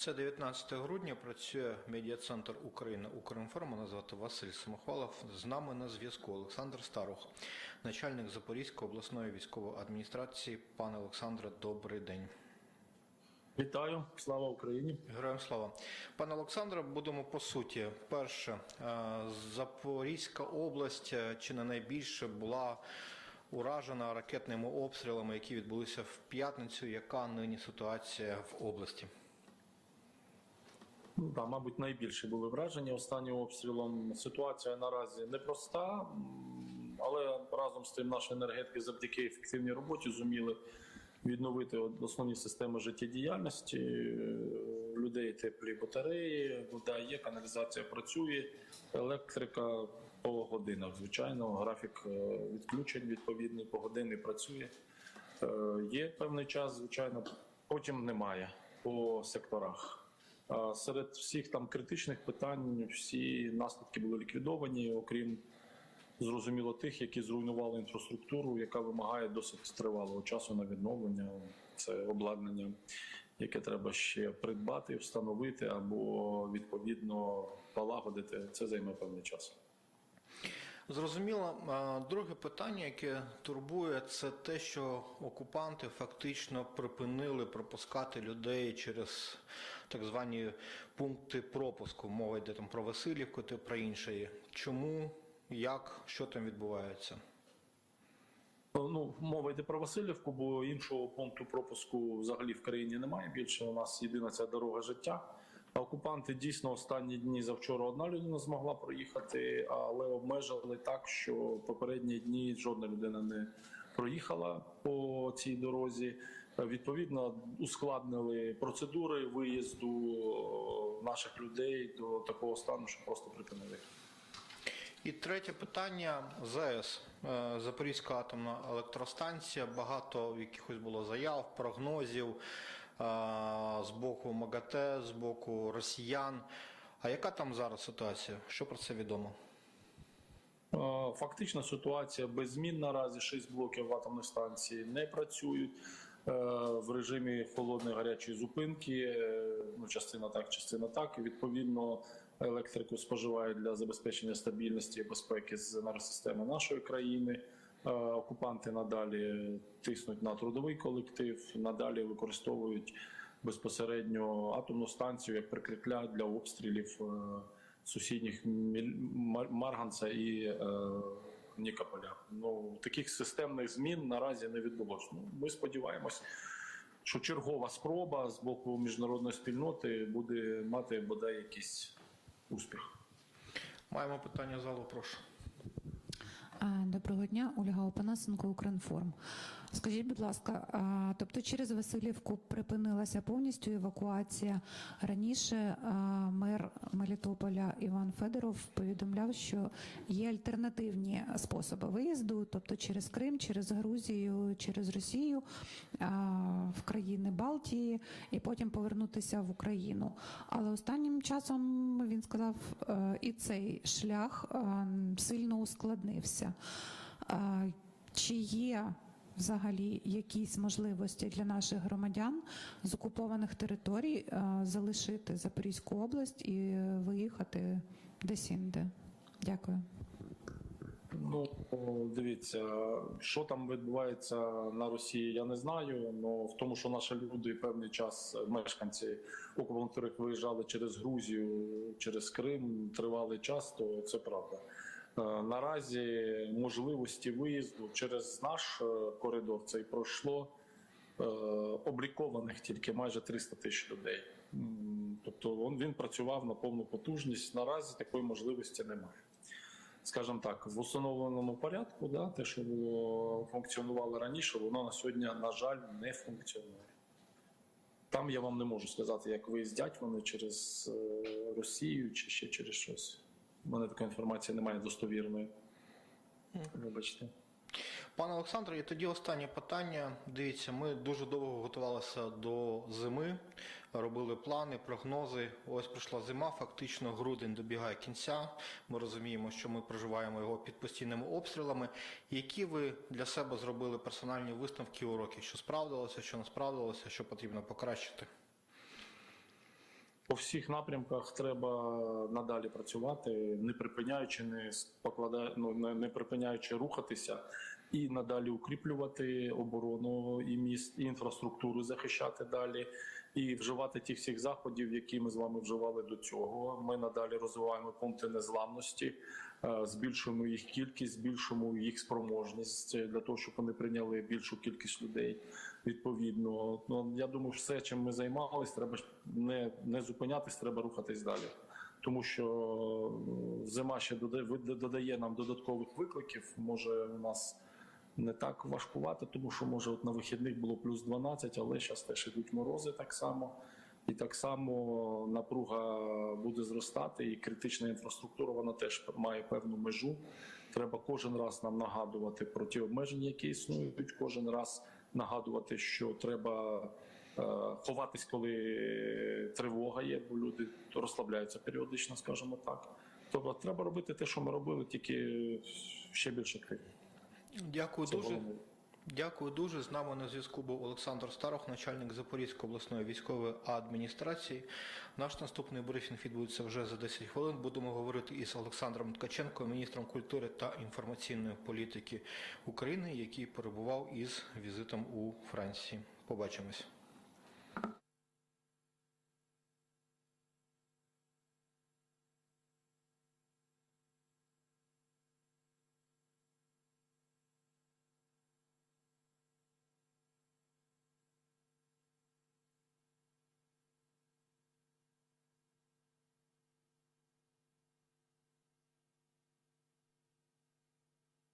Це 19 грудня. Працює медіа-центр України Укрінформ. Мене звати Василь Самохвалов. З нами на зв'язку Олександр Старух, начальник Запорізької обласної військової адміністрації. Пане Олександре, добрий день. Вітаю, слава Україні. Героям слава. Пане Олександре, будемо по суті. Перше, е, Запорізька область е, чи не найбільше була уражена ракетними обстрілами, які відбулися в п'ятницю. Яка нині ситуація в області? Да, мабуть, найбільше були вражені останнім обстрілом. Ситуація наразі непроста, але разом з тим наші енергетики завдяки ефективній роботі зуміли відновити основні системи життєдіяльності. Е, Людей теплі батареї, вода є, каналізація працює, електрика по годинах. Звичайно, графік е, відключень відповідний по години працює. Е, Є певний час, звичайно, потім немає по секторах. Серед всіх там критичних питань всі наслідки були ліквідовані, окрім зрозуміло тих, які зруйнували інфраструктуру, яка вимагає досить тривалого часу на відновлення. Це обладнання, яке треба ще придбати, встановити або відповідно полагодити. Це займе певний час. Зрозуміло. Друге питання, яке турбує, це те, що окупанти фактично припинили пропускати людей через так звані пункти пропуску. Мова йде там про Васильівку та про інше. Чому, як, що там відбувається? Ну, мова йде про Васильівку, бо іншого пункту пропуску взагалі в країні немає. Більше у нас єдина ця дорога життя. Окупанти дійсно останні дні завчора одна людина змогла проїхати, але обмежили так, що попередні дні жодна людина не проїхала по цій дорозі. Відповідно, ускладнили процедури виїзду наших людей до такого стану, що просто припинили. І третє питання ЗАЕС, Е, Запорізька атомна електростанція. Багато якихось було заяв, прогнозів е, з боку МАГАТЕ, з боку росіян. А яка там зараз ситуація? Що про це відомо? Фактична ситуація без змін наразі. Шість блоків атомної станції не працюють е, в режимі холодної гарячої зупинки. Е, Ну, частина так, частина так. І відповідно електрику споживають для забезпечення стабільності і безпеки з енергосистеми нашої країни. Е, Окупанти надалі тиснуть на трудовий колектив, надалі використовують безпосередньо атомну станцію як прикриття для обстрілів е, сусідніх Міль- Мар- Марганця і е, Нікополя. Ну таких системних змін наразі не відбулося. Ну, ми сподіваємось, що чергова спроба з боку міжнародної спільноти буде мати бодай якийсь успіх. Маємо питання залу, прошу. А, Доброго дня, Ольга Опанасенко, Укрінформ. Скажіть, будь ласка, а, тобто через Васильівку припинилася повністю евакуація. Раніше а, мер Мелітополя Іван Федоров повідомляв, що є альтернативні способи виїзду, тобто через Крим, через Грузію, через Росію а, в країни Балтії і потім повернутися в Україну. Але останнім часом він сказав, е, і цей шлях е, сильно ускладнився. Е, Чи є взагалі якісь можливості для наших громадян з окупованих територій е, залишити Запорізьку область і виїхати десь інде? Дякую. Ну дивіться, що там відбувається на Росії, я не знаю. але в тому, що наші люди певний час мешканці окупованих виїжджали через Грузію, через Крим тривалий час, то це правда. Е, Наразі можливості виїзду через наш е, коридор цей пройшло е, облікованих тільки майже 300 тисяч людей. Тобто він, працював на повну потужність. Наразі такої можливості немає скажімо так, в установленому порядку, да, те, що було функціонувало раніше, воно на сьогодні, на жаль, не функціонує. Там я вам не можу сказати, як виїздять вони через Росію чи ще через щось. У мене такої інформації немає достовірної. Вибачте. Пане Олександре, і тоді останнє питання. Дивіться, ми дуже довго готувалися до зими, робили плани, прогнози. Ось прийшла зима, фактично грудень добігає кінця. Ми розуміємо, що ми проживаємо його під постійними обстрілами. Які ви для себе зробили персональні висновки уроки? Що справдилося, що не справдилося, що потрібно покращити? По всіх напрямках треба надалі працювати, не припиняючи, не покладає, ну, не, припиняючи рухатися і надалі укріплювати оборону і міст, і інфраструктуру захищати далі, і вживати тих всіх заходів, які ми з вами вживали до цього. Ми надалі розвиваємо пункти незламності, е, збільшуємо їх кількість, збільшуємо їх спроможність для того, щоб вони прийняли більшу кількість людей. Відповідно, ну я думаю, все, чим ми займалися, треба не, не зупинятись, треба рухатись далі. Тому що е, зима ще додає нам додаткових викликів. Може, у нас не так важкувати, тому що може от на вихідних було плюс 12, але зараз теж ідуть морози так само. І так само напруга буде зростати, і критична інфраструктура вона теж має певну межу. Треба кожен раз нам нагадувати про ті обмеження, які існують, кожен раз нагадувати, що треба е, ховатись, коли тривога є, бо люди розслабляються періодично, скажімо так. Тобто треба робити те, що ми робили, тільки ще більше активно. Дякую Це дуже. Було. Дякую дуже. З нами на зв'язку був Олександр Старох, начальник Запорізької обласної військової адміністрації. Наш наступний брифінг відбудеться вже за 10 хвилин. Будемо говорити із Олександром Ткаченко, міністром культури та інформаційної політики України, який перебував із візитом у Франції. Побачимось.